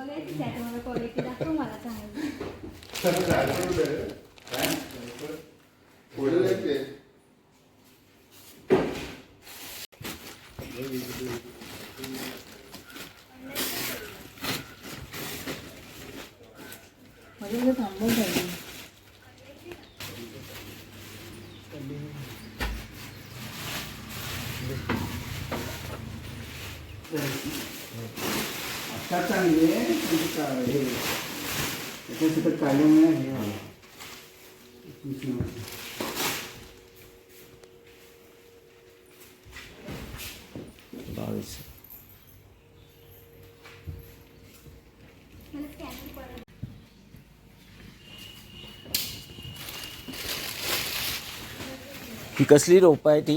बघायची आहे तुम्हाला क्वालिटी दाखव मला चांगली पुढे जायचे माझ्याकडे थांबवत आहे आता चांगले आहे, पण ते का- हे त्याच्यासोबत काढल्यामुळे हे झालं. बावीस मला स्कॅनिंग परत ही कसली रोप आहे ती?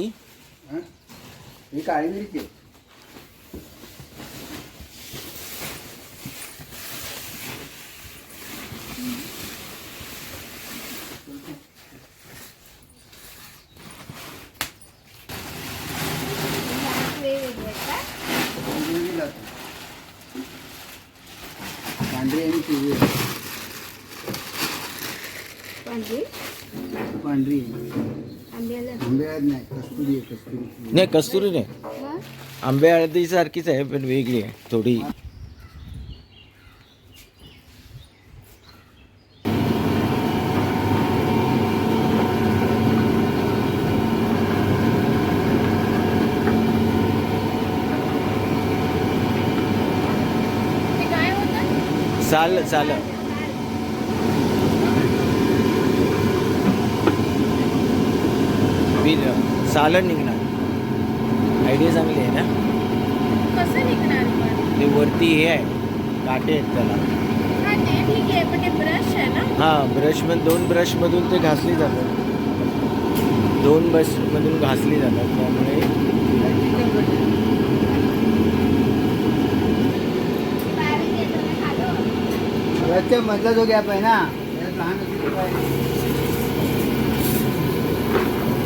ही? काळी मिरची आहे. वेगवेगळे आहेत का वेगवेगळी जाते. पांढरी आणि पिवळी आहे. पांढरी पांढरी आहे. आंब्याला आंबे नाही कस्तुरी आहे कस्तुरी नाही. कस्तुरी नाही आंबे हळदी सारखीच आहे पण वेगळी आहे थोडी. ते काय होतं साल साल बी सालन निघणार. आयडिया चांगली आहे ना? कसं निघणार पण? ते वरती हे आहे. काटे आहेत त्याला. हा ते ठीक आहे पण ते ब्रश आहे ना? हा ब्रश मध दोन ब्रश मधून ते घासली जातात. दोन ब्रश मधून घासली जातात त्यामुळे मधला जो गॅप आहे ना लहान आहे.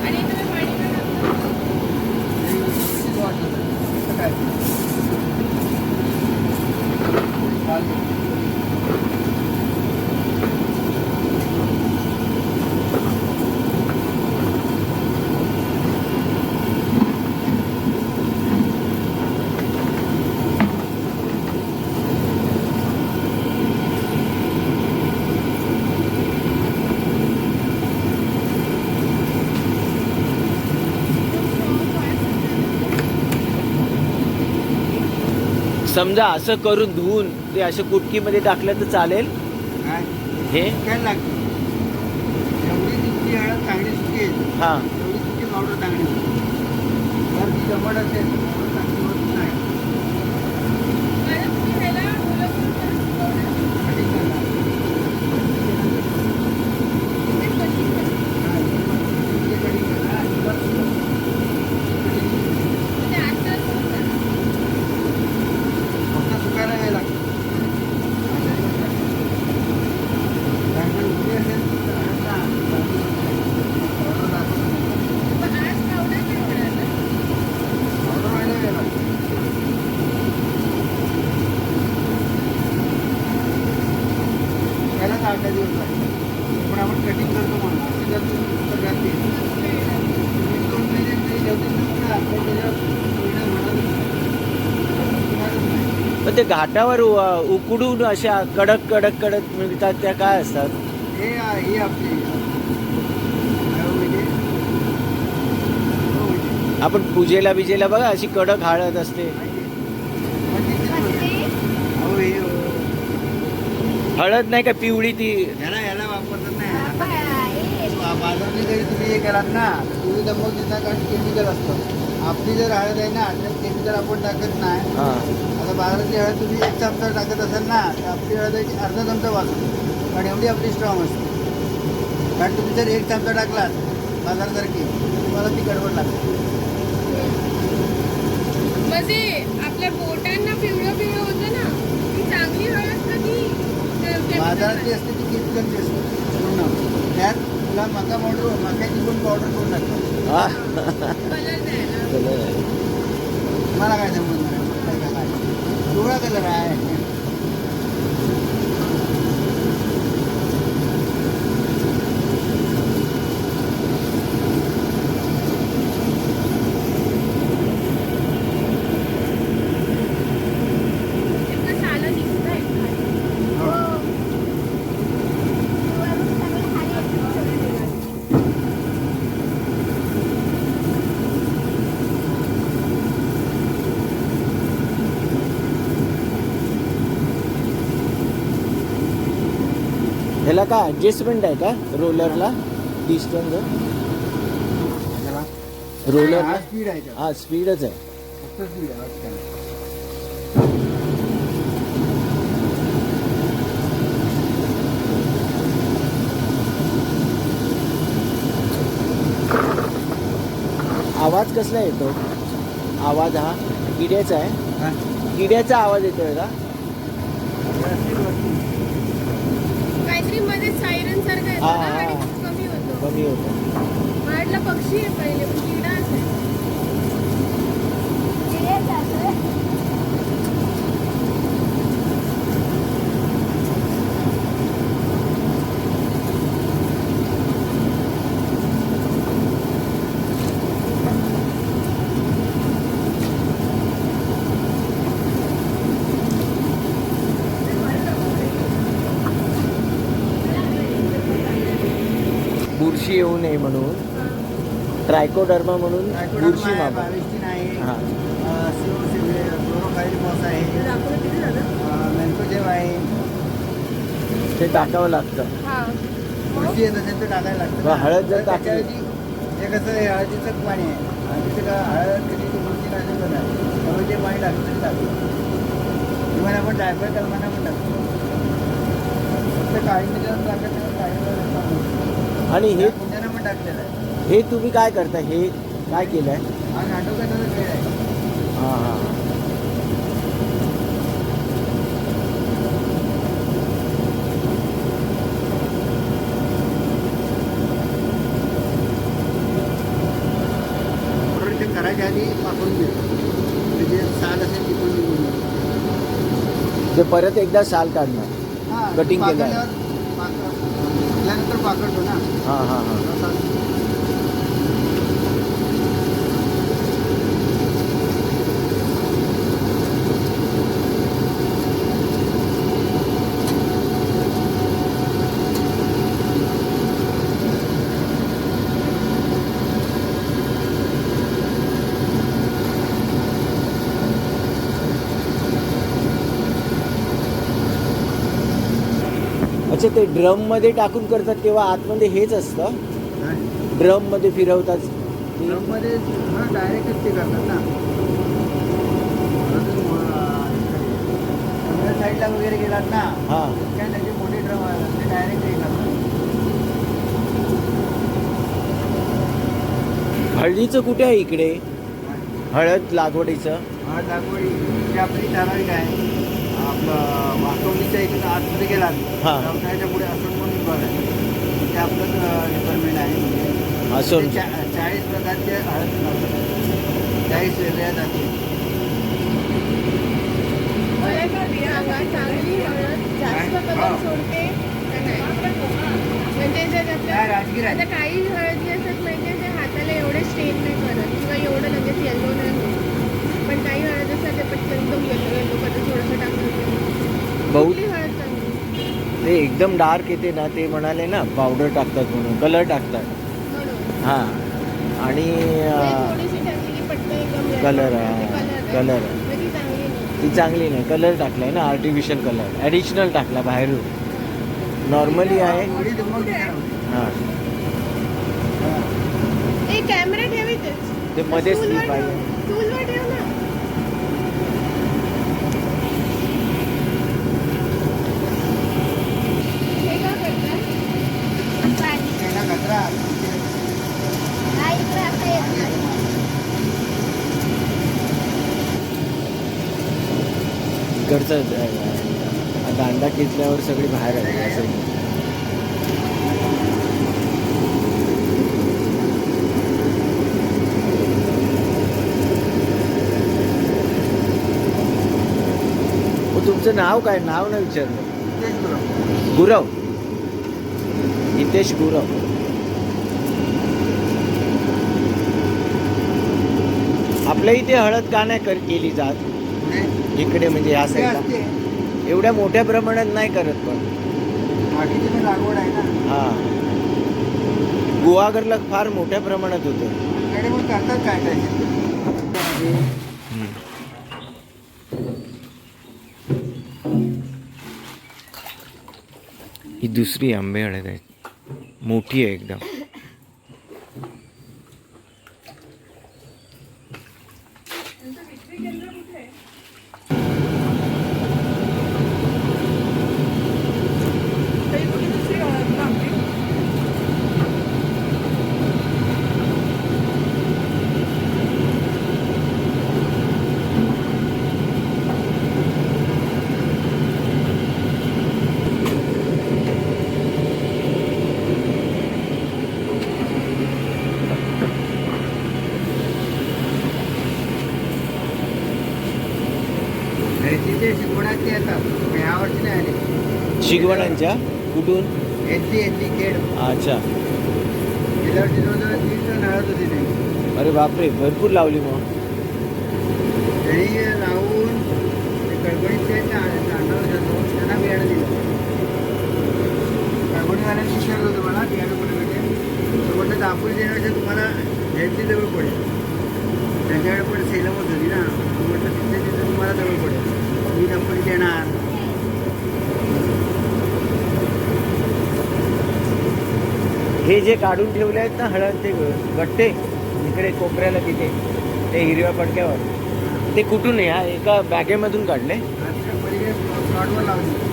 आणि तुम्ही पाणी पण टाकता. किती वाटतं? असं काय? चालेल. समजा असं करून धुवून ते असं कुटकीमध्ये टाकलं तर चालेल? हे? काय लागतं? जेवढी तितकी हळद चांगली हा. तेवढी पावडर चांगली होईल. जर ती दमट असेल तर चांगली होत नाही बरं, तुम्ही ह्याला ओळखून परत शिकवणार. कटिंग करणार. ते कशी करणार? हा, ते कटिंग करणार आणि परत कटिंग ते आता सुरू करा. फक्त सुकायला वेळ लागतो त्यानंतर उकळी असेल तर हळद टाक. पावडर टाकून पण आज पावडर नाही होणार ना? पावडर व्हायला वेळ लागतो. त्याला आठ दहा दिवस लागतात पण आपण कटिंग करतो म्हणून ते जर तुम्ही पुस्तक घातली तुम्ही दोन महिने तरी ठेवतील ना पुन्हा आपण त्याच्यावर परिणाम होणारच नाही. होणारच नाही. पण ते घाटावर उ- उकडून अशा कडक कडक कडक मिळतात त्या काय असतात हे ही आपली आयुर्वेदिक. आपण पूजेला बिजेला बघा अशी कडक हळद असते माहिती आहे? हे, हळद नाही का पिवळी ती ह्याला ह्याला वापरतात नाही आता. बा- बाजारने जरी तुम्ही हे कराल ना तुम्ही कारण केमिकल असतं आपली जर हळद आहे ना तर केमिकल आपण टाकत नाही हा आता बाजारातली हळद तुम्ही एक चमचा टाकत असाल ना तर आपली हळद एक अर्धा चमचा वाचतो कारण एवढी आपली स्ट्रॉंग असते. कारण तुम्ही जर एक चमचा टाकलात बाजारसारखी तुम्हाला ती गडबड लागते. म्हणजे आपल्या बोटांना पिवळं पिवळं होतं ना ती चांगली हळद कधी बाजारातली असते ती केमिकलची असते पूर्ण. त्यात तुला मका पावडर मक्याची पण पावडर करून टाकतात आहे. मला काय काय? पिवळा कलर आहे ह्याला काय ॲडजस्टमेंट आहे का रोलरला डिस्टन्स. रोलर हा स्पीड आहे. हा स्पीडच आहे फक्त स्पीड आहे. आवाज कसला येतो आवाज हा किड्याचा आहे? किड्याचा आवाज येतोय का जरा speed वरती. काहीतरी मध्ये सायरन सारखं येतं हा, हा, हा. कमी होतो पक्षी आहे पहिले पण किडाच आहे बुरशी येऊ नये म्हणून. ट्रायकोडर्मा म्हणून बुरशी हा. मेन्कोजेब आहे. ते टाकावं लागतं. हा. बुरशी येत असेल तर टाकायला लागतं. हळद जर त्याच्याऐवजी हे कसं आहे, हळदीचं पाणी आहे. आणि तिथे का हळद कधी ती बुरशी नाशक होणार त्यामुळे ते पाणी किंवा आपण डायपर कलमाना पण टाकतो फक्त काळी टाकत नाही, टाकतो. आणि हे हे तुम्ही काय करता हे काय खेळ आहे. हा हा. करायच्या आधी म्हणजे साल असेल ती निघून परत एकदा साल काढणार. Cutting केलं त्यानंतर पाकडतो ना. हा हा हा. अच्छा ते ड्रममध्ये टाकून करतात तेव्हा आतमध्ये हेच असतं? ड्रममध्ये फिरवतात? ते- ड्रममध्ये हा डायरेक्टच ते करतात ना. साईडला वगैरे गेलात ना हा. काय त्याचे मोठे ड्रम ते डायरेक्ट हे करतात हळदीचं कुठे आहे इकडे? हळद लागवडीचं? हा लागवडी आपली ठराविक आहे. वाकवलीच्या इथून आतमध्ये गेलात हा. व्यवसायाच्या पुढे असं म्हणून विभाग आहे ते आपलंच डिपार्टमेंट आहे म्हणजे असं चाळीस प्रकारचे हळद चाळीस वेगळ्या जाती चांगली हळद जास्त? कलर हा. सोडते म्हणजे आहे काही हळदी असतात माहितीये ते हाताला एवढे स्टेन नाही करत किंवा एवढं लगेच येलो नाही होत पण काही हळद असतात ते पटकन एकदम येलो येलो थोडंसं टाकलं बहुत कुठली हळद चांगली ते एकदम डार्क येते ना ते म्हणाले ना पावडर टाकतात म्हणून कलर टाकतात म्हणून हा आणि ते अं, थोडीशी टाकली की पटकन एकदम yellow कलर. आहे. कलर आहे. कलर आहे. मग ती चांगली नाही ती चांगली नाही कलर टाकलाय ना आर्टिफिशियल कलर ॲडिशनल टाकला बाहेरून नॉर्मली आहे. हा हा. ए कॅमेरा ते मध्येच ती पाहिजे. ठेव. स्टूलवर ठेव ना हे का करतात शेंगा कचरा इकडचं दांडा खेचल्यावर सगळी बाहेर आली असं तुमचं नाव काय? नाव नाही विचारलं. गुरव. हितेश गुरव. आपल्या इथे हळद का नाही कर केली जात? इकडे म्हणजे ते साईडला एवढ्या मोठ्या प्रमाणात नाही करत पण. लागवड आहे ना. हा. गुहागरला फार मोठ्या प्रमाणात होतं. काय. ही दुसरी आंबे हळद आहे मोठी आहे एकदम तरी कुठे दुसरी हळद ना आपली आणि तिथे शिकवण्याचे येतात पण यावर्षी नाही आले शिगवणांच्या कुठून? यांची यांची खेळ अच्छा. गेल्या वर्षी जवळजवळ तीन टन हळद होती नाही अरे बापरे भरपूर लावली मग. तरी लावून ते कडकडीचे अंडावर जातो त्यांना बियाणं दिलं. कडकडीवाल्यांनी विचारलं होतं मला बियाणं भेटेल? तर म्हटलं दापोली देण्यापेक्षा तुम्हाला जयंती जवळ पडेल. त्यांच्याकडे पण सेलमच होती ना. मग म्हटलं तिथे तिथे तुम्हाला जवळ पडेल. मी दापोली देणार. हे जे काढून ठेवले आहेत ना हळद ते गट्टे इकडे कोपऱ्याला तिथे ते हिरव्या पडक्यावर. ते कुठून हा एका बॅगेमधून काढले?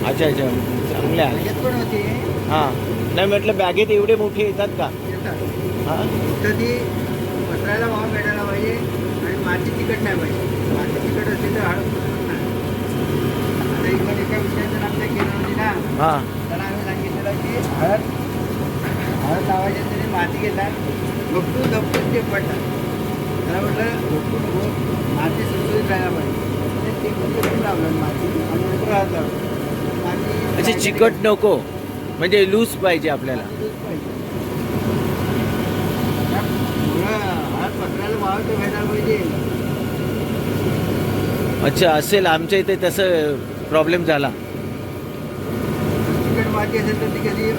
अच्छा अच्छा चांगले आहे. हां. नाही म्हटलं बॅगेत एवढे मोठे येतात का? हां? तर ती पसरायला वाव भेटायला पाहिजे आणि माती नाही पाहिजे. माती असेल तर हळद आता इकडे एका विषयाचं केलं होती ना. हां. त्याला आम्ही सांगितलेलं की हळद हळद लावायची तरी माती घेतात. गप्पू गप्पून ते पडतात. त्याला म्हटलं गप्पू नको माती सुटसुटीत राहायला पाहिजे. ते टिपून टिपून लावलं माती आणि नंतर हळद लावलं माती अच्छा चिकट नको. म्हणजे लूज पाहिजे आपल्याला. दूध पाहिजे. हळद पसरायला वाव तर भेटायला पाहिजे. अच्छा असेल. आमच्या इथे तसं प्रॉब्लेम झाला. चिकट माती असेल तर ती कधी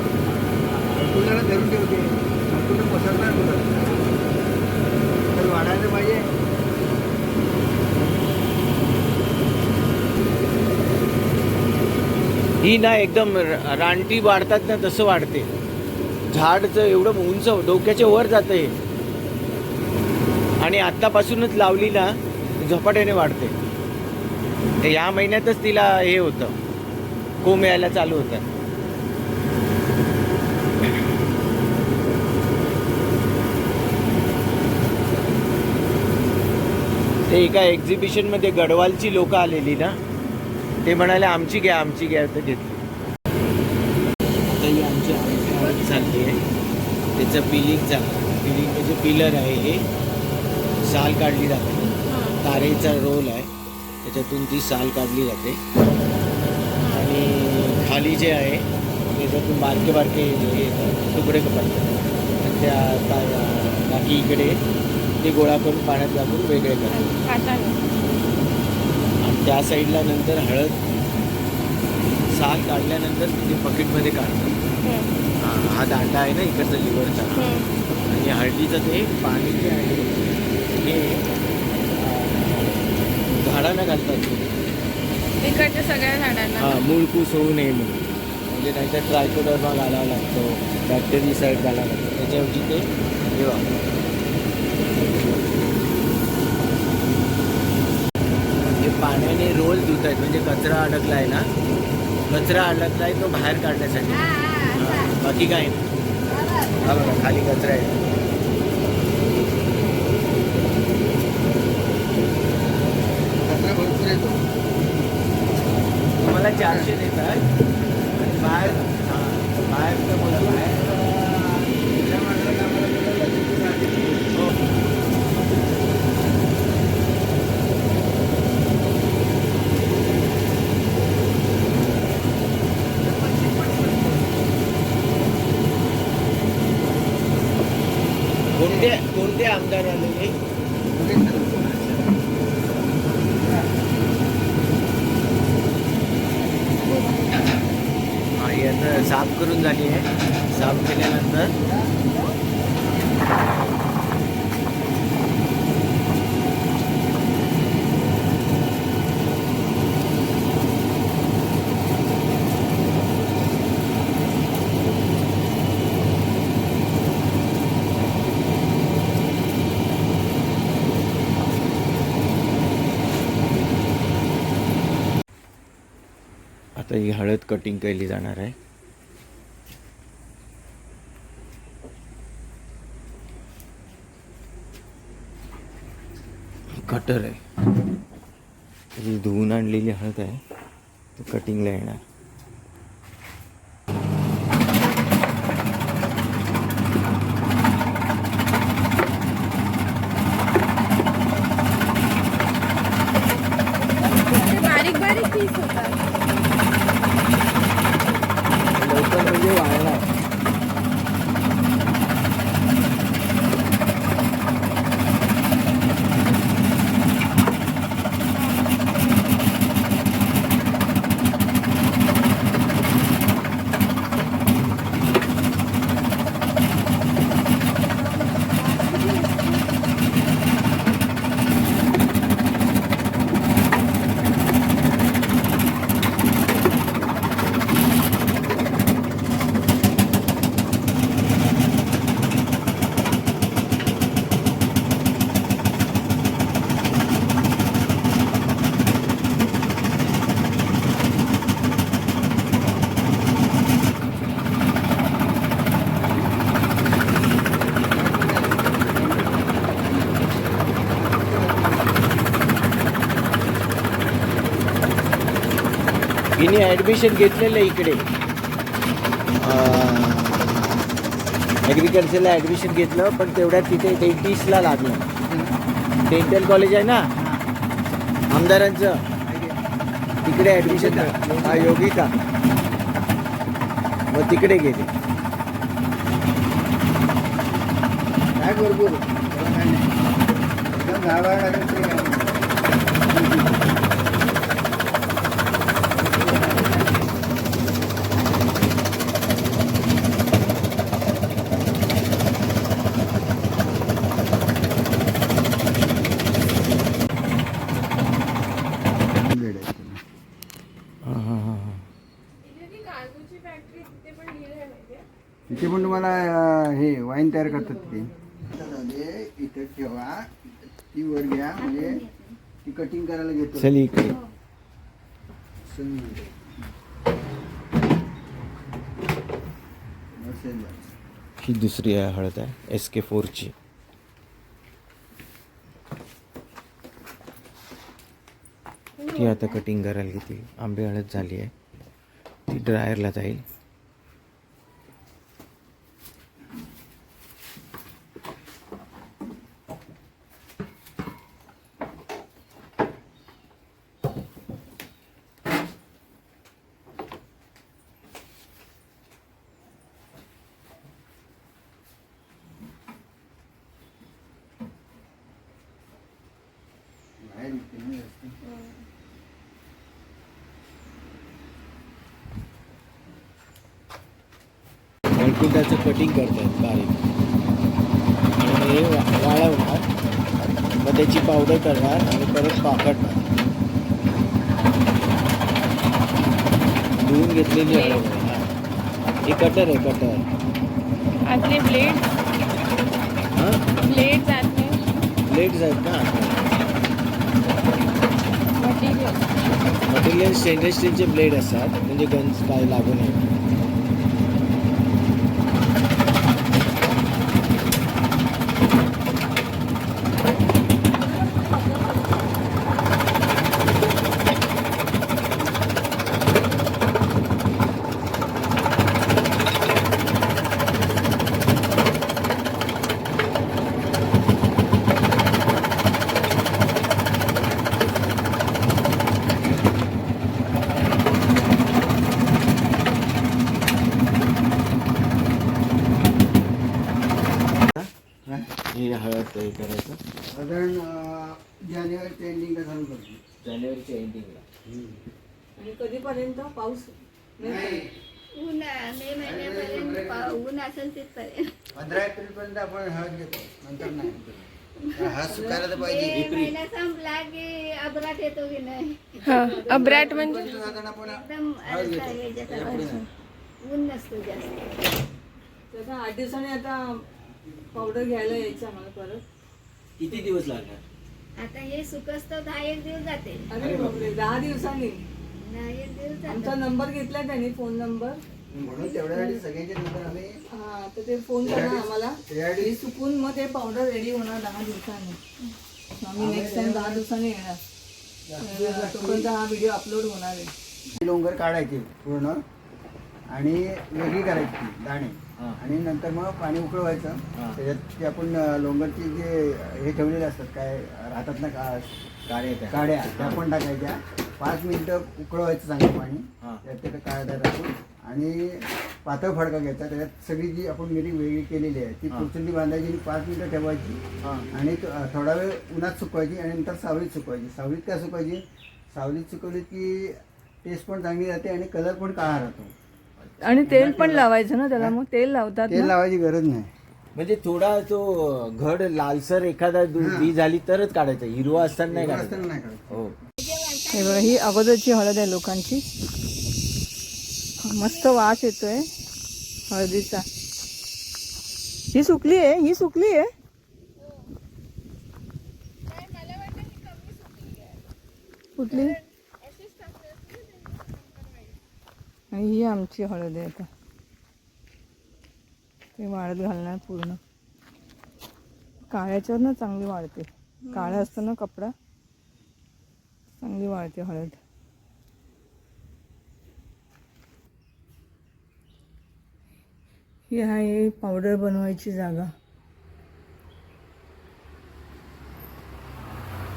फुलाला धरून ठेवते कुठं पसरणार कुठं? तर वाढायला पाहिजे. ही ना एकदम र- रानटी वाढतात ना तसं वाढते. झाडचं एवढं उंच डोक्याच्या वर जातं हे आणि आत्तापासूनच लावली ना झपाट्याने वाढते. या महिन्यातच तिला हे होतं. कोंब यायला चालू होतं. ते एका एक्झिबिशनमध्ये गडवालची लोक आलेली ना ते म्हणाले आमची घ्या आमची घ्या तर घेतली. आता ही आमची हळद चालली आहे. त्याचं पिलिंग चाललं पिलिंग म्हणजे पिलर आहे हे. साल काढली जाते. तारेचा रोल आहे. त्याच्यातून ती साल काढली जाते. आणि खाली जे आहे त्याच्यातून बारके बारके जे येतात, तुकडे पडतात त्या बाकी इकडे ते गोळा करून पाण्यात टाकून वेगळे हाताने आणि त्या साईडला नंतर हळद साल काढल्यानंतर ते बकेटमध्ये काढतात. हा दांडा आहे ना इकडचा लिव्हरचा. आणि हळदीचं ते पाणी जे आहे हे झाडांना घालतात. इकडच्या सगळ्या झाडांना. हा मूळकूस होऊ नये म्हणून. म्हणजे नाहीतर ट्रायकोडर्मा घालावा लागतो बॅक्टेरिसाईड घालावा लागतो. त्याच्याऐवजी ते हे वापरतात हे पाण्याने रोल धुत आहेत म्हणजे कचरा अडकला आहे ना कचरा अडकला आहे तो बाहेर काढण्यासाठी. हा, बाकी काय नाही. हा बघा खाली कचरा आहे. कचरा भरपूर येतो. तुम्हाला चारशे देतात. आणि बाहेर हा, बाहेर तर बोला बाहेर त्या माणसाला आम्हाला त्याला लक्ष द्यायचं. हो. कोणते कोणते आमदार आलेले हा आता साफ करून झाली आहे. साफ केल्यानंतर आता ही हळद कटिंग केली जाणार आहे. कटर आहे. ही धुवून आणलेली हळद आहे. ती कटिंगला येणार ते बारीक बारीक पीस होतात लवकर म्हणजे वाळणार हिने ॲडमिशन घेतलेलं इकडे. ॲग्रिकल्चरला ॲडमिशन घेतलं पण तेवढ्यात तिथे डेंटिस्टला लागलं. डेंटल कॉलेज आहे ना? आमदारांचं. तिकडे ॲडमिशन हा योगिका. मग तिकडे गेले. काय भरपूर त्याला काय नाही एकदम गावाला लागेल ते काय नाही. वेड आहे त्याला. हां हां हां हां तिथे ती काजूची फॅक्टरी तिथे पण लिहिलंय माहितीये तिथे पण तुम्हाला अं, हे वाईन तयार करतात ते त्याच्यामध्ये इथं ठेवा ती वर घ्या म्हणजे ती कटिंग करायला घेतो. चल इकडे. बरं. ही दुसरी आहे हळद आहे. एस के फोरची ती आता कटिंग करायला घेतली. आंबे हळद झाली आहे. ती ड्रायरला जाईल बाहेर निघते ना जास्त. वैकुंठाचं कटिंग करतात बारीक. आणि हे वाळवणार. मग त्याची पावडर करणार आणि परत पाकडणार धुवून घेतलेली हळद. आहे हा. कटर आहे कटर आतले ब्लेड हां? ब्लेड आतले. प्लेट्स आहेत ना. मटेरियल मटेरियल स्टेनलेस स्टीलचे ब्लेड असतात. म्हणजे गंज काय लागू नये. हा? हळद हे करायचं. साधारण अं, जानेवारीच्या एंडिंगला चालू करतो. जानेवारीच्या एंडिंगला आणि कधीपर्यंत? पाऊस? नाही. ऊन मे महिन्यापर्यंत पा- ऊन असेल तिथपर्यंत. पंधरा एप्रिल पर्यंत आपण हळद घेतो. नंतर नाही. हा सुकायला तर पाहिजे. मे महिना संपला की अबराट येतो की नाही? अब्राट पर्यंत साधारण आपण एकदम हळद असं घेतो. याच्यासारखं. एप्रिल नाही. ऊन नसतो जास्त. त्याचा आठ दिवसांनी आता पावडर घ्यायला यायचं आम्हाला परत. किती दिवस लागणार? आता हे सुकस्त दहा एक दिवस जाते. अरे बापरे दहा दिवसांनी. आमचा नंबर घेतला त्यांनी फोन नंबर. म्हणून तेवढ्यासाठी सगळ्यांचे नंबर आम्ही हा तर ते फोन करणार आम्हाला. त्यासाठी हे सुकून मग ते पावडर रेडी होणार दहा दिवसांनी. आम्ही नेक्स्ट टाइम दहा दिवसांनी येणार. तोपर्यंत हा व्हिडिओ अपलोड होणार आहे. लोंगर काढायचे पूर्ण आणि वेगळी करायची ती दाणे. आणि नंतर मग पाणी उकळवायचं. त्याच्यात ते आपण लोंगरची जे हे ठेवलेले असतात काय राहतात ना का गाडी येते काड्या त्या पण टाकायच्या. पाच मिनिटं उकळवायचं चांगलं पाणी. त्यात ते काढ्या टाकून आणि पातळ फडका घ्यायचा. त्याच्यात सगळी जी आपण मिरी वेगळी केलेली आहे ती. पुरचुंडी बांधायची आणि पाच मिनिटं ठेवायची. आणि थोडा वेळ उन्हात सुकवायची आणि नंतर सावलीत सुकवायची. सावलीत काय सुकवायची? सावलीत सुकवली की टेस्ट पण चांगली राहते आणि कलर पण काळा राहतो. आणि तेल पण लावायचं ना त्याला मग तेल लावतात तेल लावायची गरज नाही. म्हणजे थोडा तो घड लालसर एखादा दु- बी झाली तरच काढायचा. हिरवा असताना नाही काढायचा. नाही काढायचं. हो. हे बघा ही अगोदरची हळद आहे लोकांची. मस्त वास येतोय हळदीचा. ही सुकली आहे ही सुकली आहे? कुठली? आणि ही आमची हळद आहे आता. ते वाळत घालणार पूर्ण. काळ्याच्यावर ना चांगली वाळते. काळा असतो ना कपडा? चांगली वाळते हळद. ही आहे पावडर बनवायची जागा.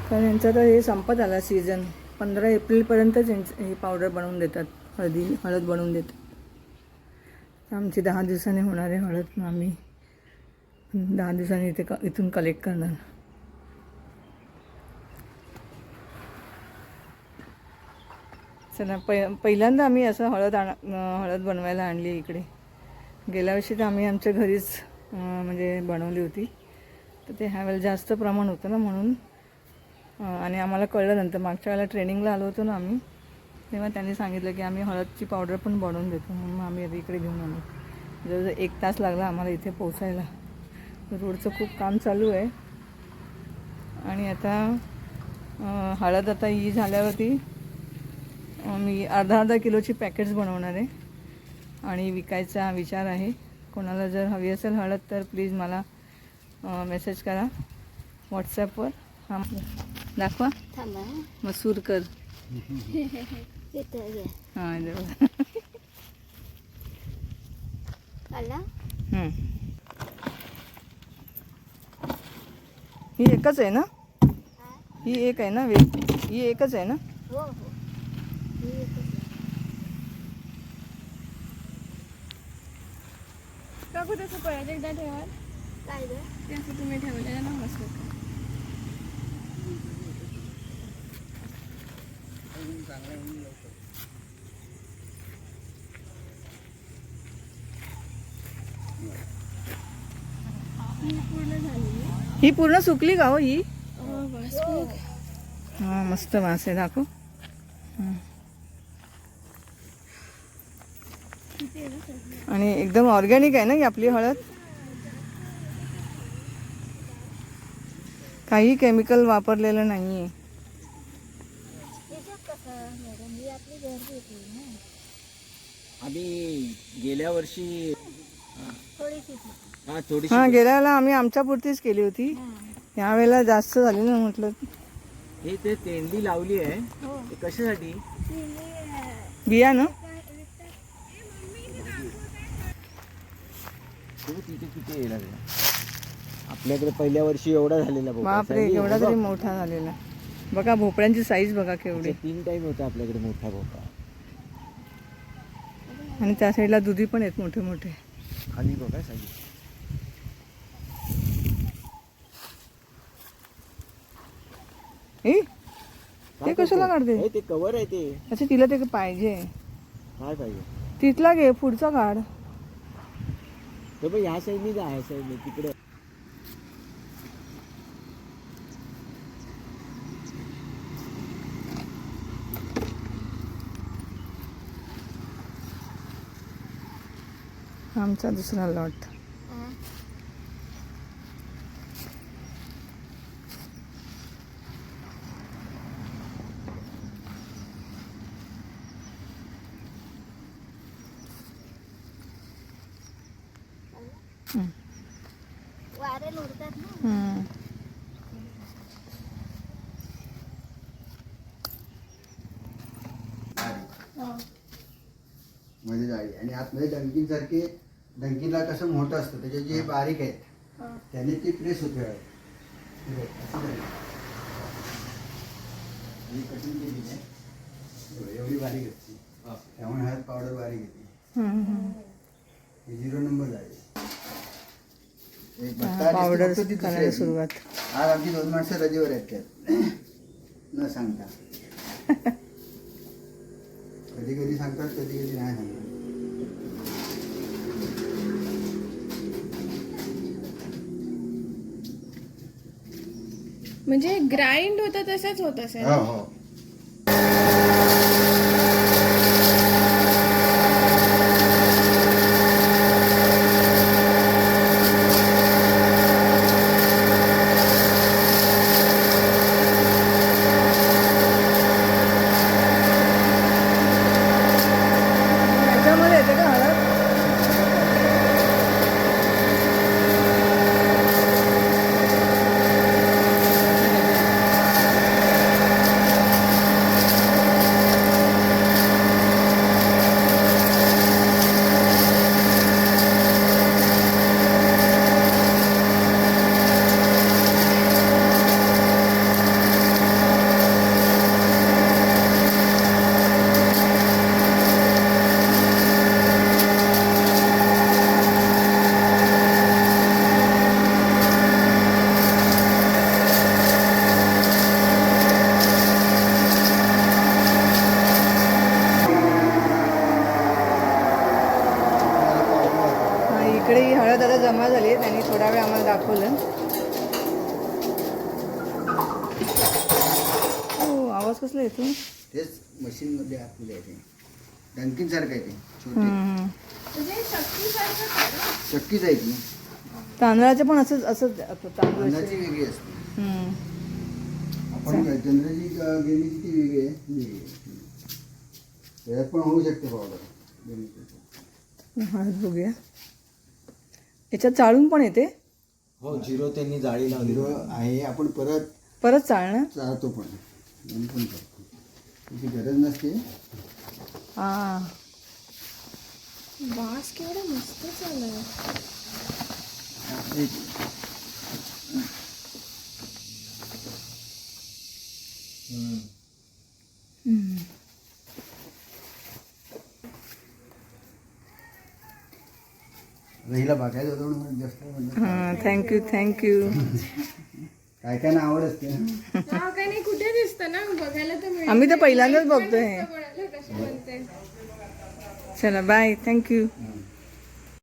कारण यांचा तर हे संपत आला सीझन पंधरा एप्रिलपर्यंतच यांचं हे पावडर बनवून देतात. हळदी हळद बनवून देतात आमची दहा दिवसांनी होणार आहे हळद मग आम्ही दहा दिवसांनी इथे क इथून कलेक्ट करणार. चला पै पहिल्यांदा आम्ही असं हळद आण हळद बनवायला आणली इकडे. गेल्या वर्षी तर आम्ही आमच्या घरीच म्हणजे बनवली होती. तर ते ह्यावेळेला जास्त प्रमाण होतं ना म्हणून आणि आम्हाला कळलं नंतर. मागच्या वेळेला ट्रेनिंगला आलो होतो ना आम्ही. तेव्हा त्यांनी सांगितलं की आम्ही हळदची पावडर पण बनवून देतो म्हणून मग आम्ही आता इकडे घेऊन आलो. जवळजवळ एक तास लागला आम्हाला इथे पोचायला रोडचं खूप काम चालू आहे. आणि आता हळद आता ही झाल्यावरती मी अर्धा अर्धा किलोची पॅकेट्स बनवणार आहे. आणि विकायचा विचार आहे. कोणाला जर हवी असेल हळद तर प्लीज मला मेसेज करा. व्हॉट्सॲपवर हां दाखवा. थांबा मसूरकर येतं हां. ही एकच आहे ना? ही एक आहे ना वेग ही एकच आहे ना? हो हो. काकू तसं परत एकदा ठेवा काय ते असं तुम्ही ठेवलेलं ना मस्त झाली ही पूर्ण सुकली का हो ही? हो हां मस्त वास आहे दाखव. आणि एकदम ऑर्गॅनिक आहे ना ही आपली हळद? काही केमिकल वापरलेलं नाही आहे आम्ही गेल्या वर्षी हा थोडीशी. हां गेल्या वेळेला आम्ही आमच्या पुरतीच केली होती. यावेळेला जास्त झाली ना म्हटलं. हे ते तेंडली लावली आहे. हो. ते कशासाठी? बिया ना? बघू तिथे किती येईल लागला? आपल्याकडे पहिल्या वर्षी एवढा झालेला भोपळा. बापरे एवढा तरी बघ. मोठा झालेला. बघा भोपळ्यांची साईज बघा केवढी. त्याचे तीन टाइम होता आपल्याकडे मोठा भोपळा. आणि त्या साईडला दुधी पण आहेत मोठे मोठे खाली बघा साई ए ते कशाला काढते ते कवर आहे ते अच्छा तिला ते पाहिजे काय पाहिजे तिथला घे पुढचा काढ ह्या साईडनी जा ह्या साईडने तिकडे आमचा दुसरा लॉट मजा आणि आतमध्ये डंकिंग सारखे डंकीला कसं मोठं असतं त्याचे जे बारीक आहेत त्याने ती प्रेस होते कटिंग केली आहे हे बघ, एवढी बारीक असते. त्यामुळे हळद पावडर बारीक येते. ही झिरो नंबर हा, आणि पावडर करायला आहे. सुरुवात. आज आमची दोन माणसं रजेवर आहेत त्यात. न सांगता. कधी कधी सांगतात कधी कधी नाही सांगतात म्हणजे ग्राइंड होतं तसंच होत असेल. हो हो याच्यामध्ये येते का हळद हा इकडे ही हळद आता जमा झाली आहे त्यांनी थोडा वेळ आम्हाला दाखवलं हो आवाज कसला येतो तेच मशीन मध्ये आतमध्ये आहे ते डंकीन सारखं आहे ते छोटे. हम्म. म्हणजे शक्तीसारखं आहे? चक्कीच ती. तांदळाचे पण असंच असंच असं तांदूळ अन्नाची. वेगळी असते. हम्म. आपण जनरली गेली ती वेगळी आहे. ही वेगळी आहे. त्याच्यात पण होऊ शकते पावडर हळद बघूया. याच्यात चाळून पण येते? हो झिरो त्यांनी जाळी लावली. झिरो आहे. आपण परत परत चाळणं? चालतो पण. पण करतो त्याची गरज नसते. हा वास केवढा मस्त चाललाय हम्म. हिला बघायचं होतं म्हणून जास्त म्हणलं. हा थँक्यू थँक्यू काय काय ना आवड असते काय नाही कुठे दिसतं ना बघायला तर मिळत आम्ही तर. पहिल्यांदाच बघतोय. कोणाला. चला बाय थँक्यू.